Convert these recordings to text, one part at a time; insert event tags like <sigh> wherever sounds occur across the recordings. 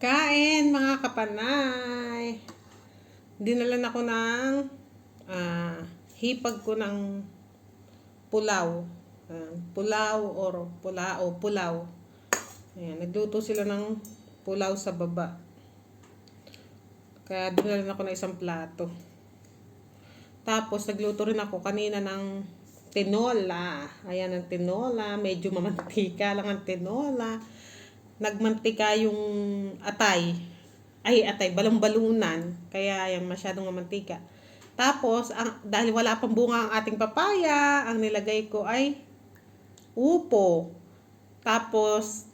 Kain mga kapanay. Dinalan ako ng ah, hipag ko ng pulaw. Ah, pulaw or pulao, pulaw. Ayan, nagluto sila ng pulaw sa baba. Kaya dinalan ako ng isang plato. Tapos nagluto rin ako kanina ng tinola. Ayan ang tinola. Medyo mamantika lang ang tinola. Nagmantika yung atay. Ay, atay, balong-balunan. Kaya yan, masyadong mamantika. Tapos, ang, dahil wala pang bunga ang ating papaya, ang nilagay ko ay upo. Tapos,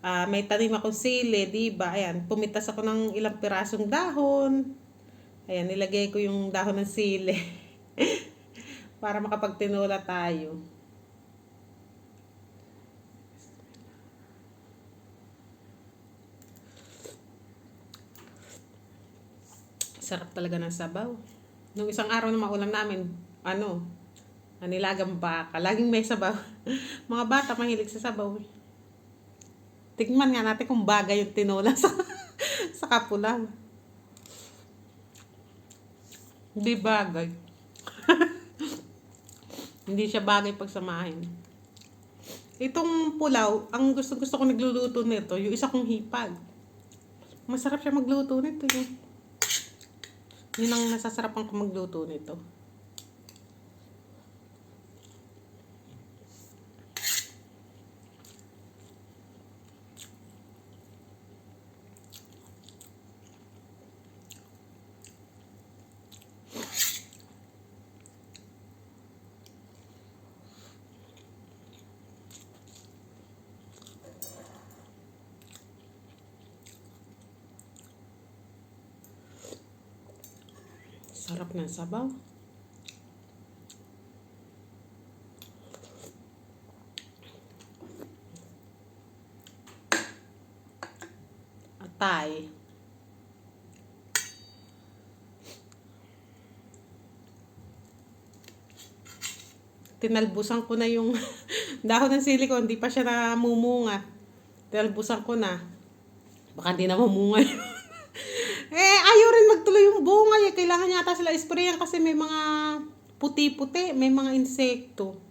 ah, may tanim akong sili, di ba? Ayan, pumitas ako ng ilang pirasong dahon. Ayan, nilagay ko yung dahon ng sili. <laughs> Para makapagtinola tayo. Sarap talaga ng sabaw. Nung isang araw na maulam namin, ano, anilagang baka. Laging may sabaw. <laughs> Mga bata mahilig sa sabaw. eh. Tikman nga natin kung bagay yung tinola sa, <laughs> sa kapulaw. Hindi bagay. <laughs> Hindi siya bagay pagsamahin. Itong pulaw, ang gusto gusto ko nagluluto nito, yung isa kong hipag. Masarap siya magluto nito. Yung, yun ang nasasarapan ko magluto nito. Sarap ng sabaw. Atay. Tinalbusan ko na yung <laughs> dahon ng silikon, hindi pa siya namumunga. Tinalbusan ko na. Baka hindi na mamunga yun. Eh, ayaw rin magtuloy yung bunga. Sila sprayan kasi may mga puti-puti, may mga insekto.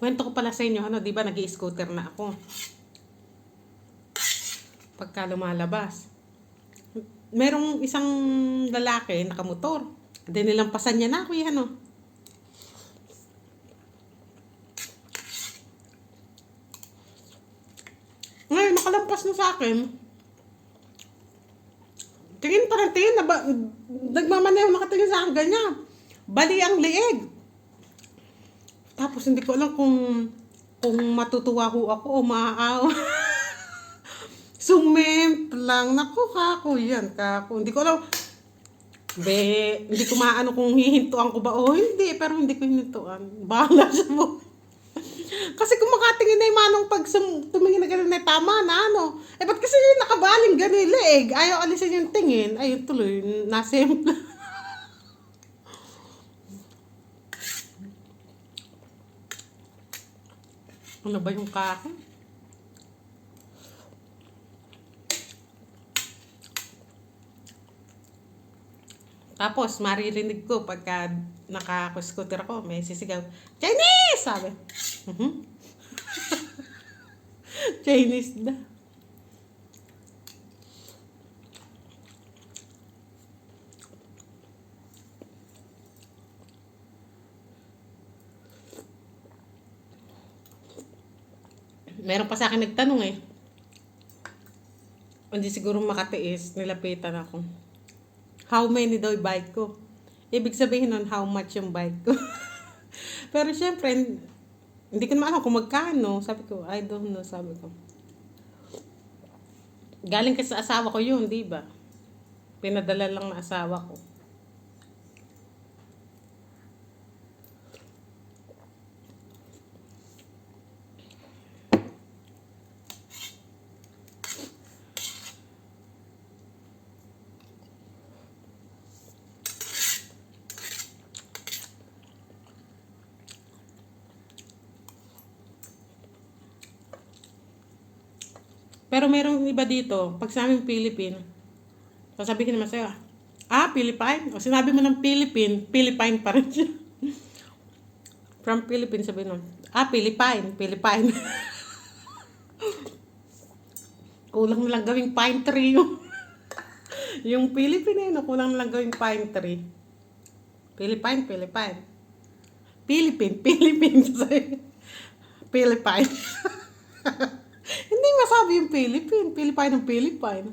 Kwento ko pala sa inyo, ano, di ba nag scooter na ako. Pagka lumalabas. Merong isang lalaki, nakamotor. Hindi nilampasan niya na ako, yan, ano. Ngayon, nakalampas na sa akin. Tingin pa ng tingin, naba, nagmamaneho, nakatingin sa akin, ganyan. Bali ang liig. Tapos hindi ko alam kung kung matutuwa ho ako o maaawa. <laughs> Sumemp lang. Naku, kako yan, kako. Hindi ko alam. Be, hindi ko maano kung hihintuan ko ba o hindi. Pero hindi ko hihintuan. Bahala <laughs> siya mo. kasi kung makatingin na yung manong pag tumingin na gano'n na tama na ano. Eh, ba't kasi nakabaling yung leeg? Ayaw alisin yung tingin. Ayun tuloy, nasempla. <laughs> Ano ba yung kahoy? Tapos, maririnig ko pagka naka-scooter ako, may sisigaw, Chinese! Sabi. Mhm. <laughs> Chinese na. Meron pa sa akin nagtanong eh. Hindi siguro makatiis, nilapitan ako. How many daw yung bike ko? Ibig sabihin nun, how much yung bike ko. <laughs> Pero syempre, hindi ko naman alam kung magkano. Sabi ko, I don't know, sabi ko. Galing kasi sa asawa ko yun, di ba? Pinadala lang na asawa ko. Pero merong iba dito, pag sa aming Philippine, sasabihin naman sa'yo, ah, Philippine? O sinabi mo ng Philippine, Philippine pa rin siya. <laughs> From Philippines, sabi nun, ah, Philippine, Philippine. <laughs> kulang na lang gawing pine tree yung, <laughs> yung Philippine, eh, no? kulang na lang gawing pine tree. Philippine, Philippine. Philippine, Philippine. Philippine. Hindi masabi yung Philippine. Philippine ng Philippine.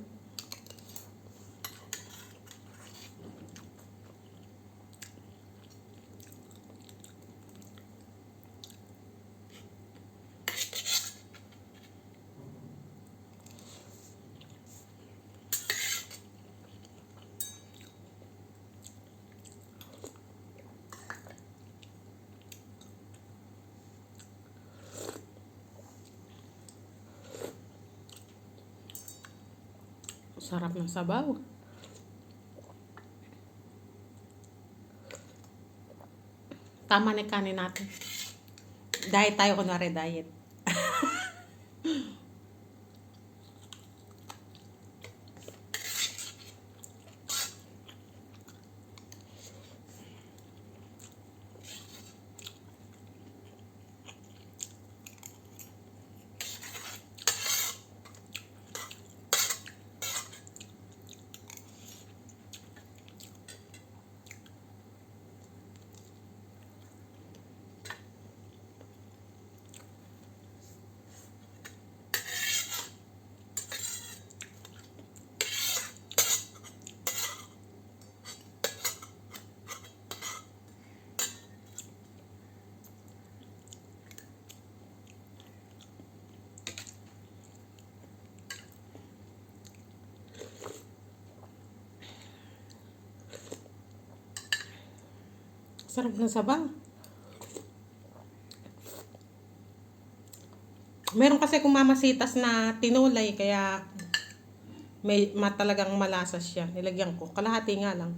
Sarap ng sabaw. Tama na kanin natin. Diet tayo, kunwari diet. <laughs> Sarap ng sabaw. Meron kasi kung mamasitas na tinulay, kaya may matalagang malasa siya. Nilagyan ko. Kalahati nga lang.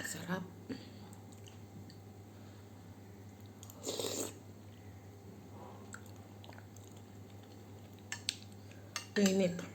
Sarap. Init.